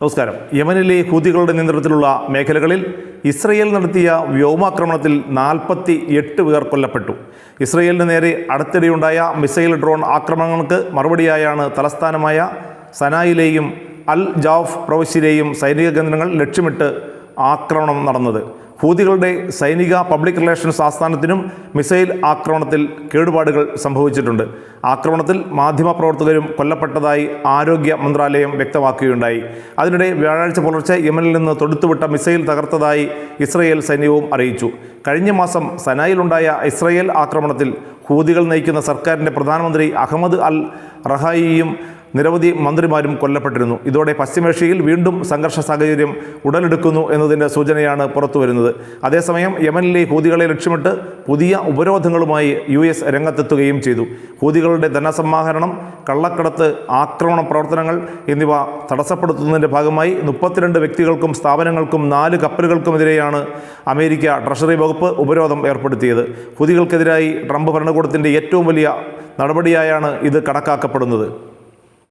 നമസ്കാരം. യമനിലെ ഹൂതികളുടെ നിയന്ത്രണത്തിലുള്ള മേഖലകളിൽ ഇസ്രയേൽ നടത്തിയ വ്യോമാക്രമണത്തിൽ നാൽപ്പത്തി എട്ട് പേർ കൊല്ലപ്പെട്ടു. ഇസ്രയേലിന് നേരെ അടുത്തിടെയുണ്ടായ മിസൈൽ ഡ്രോൺ ആക്രമണങ്ങൾക്ക് മറുപടിയായാണ് തലസ്ഥാനമായ സനായിലെയും അൽ ജാഫ് പ്രവിശ്യയിലെയും സൈനിക കേന്ദ്രങ്ങൾ ലക്ഷ്യമിട്ട് ആക്രമണം നടന്നത്. ഹൂതികളുടെ സൈനിക പബ്ലിക് റിലേഷൻസ് ആസ്ഥാനത്തിനും മിസൈൽ ആക്രമണത്തിൽ കേടുപാടുകൾ സംഭവിച്ചിട്ടുണ്ട്. ആക്രമണത്തിൽ മാധ്യമപ്രവർത്തകരും കൊല്ലപ്പെട്ടതായി ആരോഗ്യ മന്ത്രാലയം വ്യക്തമാക്കുകയുണ്ടായി. അതിനിടെ വ്യാഴാഴ്ച പുലർച്ചെ യമനിൽ നിന്ന് തൊടുത്തുവിട്ട മിസൈൽ തകർത്തതായി ഇസ്രയേൽ സൈന്യവും അറിയിച്ചു. കഴിഞ്ഞ മാസം സനായിലുണ്ടായ ഇസ്രയേൽ ആക്രമണത്തിൽ ഹൂതികൾ നയിക്കുന്ന സർക്കാരിന്റെ പ്രധാനമന്ത്രി അഹമ്മദ് അൽ റഹായിയും നിരവധി മന്ത്രിമാരും കൊല്ലപ്പെട്ടിരുന്നു. ഇതോടെ പശ്ചിമേഷ്യയിൽ വീണ്ടും സംഘർഷ സാഹചര്യം ഉടലെടുക്കുന്നു എന്നതിന്റെ സൂചനയാണ് പുറത്തുവരുന്നത് അതേസമയം യമനിലെ ഹൂതികളെ ലക്ഷ്യമിട്ട് പുതിയ ഉപരോധങ്ങളുമായി യു എസ് രംഗത്തെത്തുകയും ചെയ്തു. ഹൂതികളുടെ ധനസമാഹരണം കള്ളക്കടത്ത് ആക്രമണ പ്രവർത്തനങ്ങൾ എന്നിവ തടസ്സപ്പെടുത്തുന്നതിന്റെ ഭാഗമായി മുപ്പത്തിരണ്ട് വ്യക്തികൾക്കും സ്ഥാപനങ്ങൾക്കും നാല് കപ്പലുകൾക്കുമെതിരെയാണ് അമേരിക്ക ട്രഷറി വകുപ്പ് ഉപരോധം ഏർപ്പെടുത്തിയത്. ഹൂതികൾക്കെതിരായി ട്രംപ് ഭരണകൂടത്തിന്റെ ഏറ്റവും വലിയ നടപടിയായാണ് ഇത് കണക്കാക്കപ്പെടുന്നത്.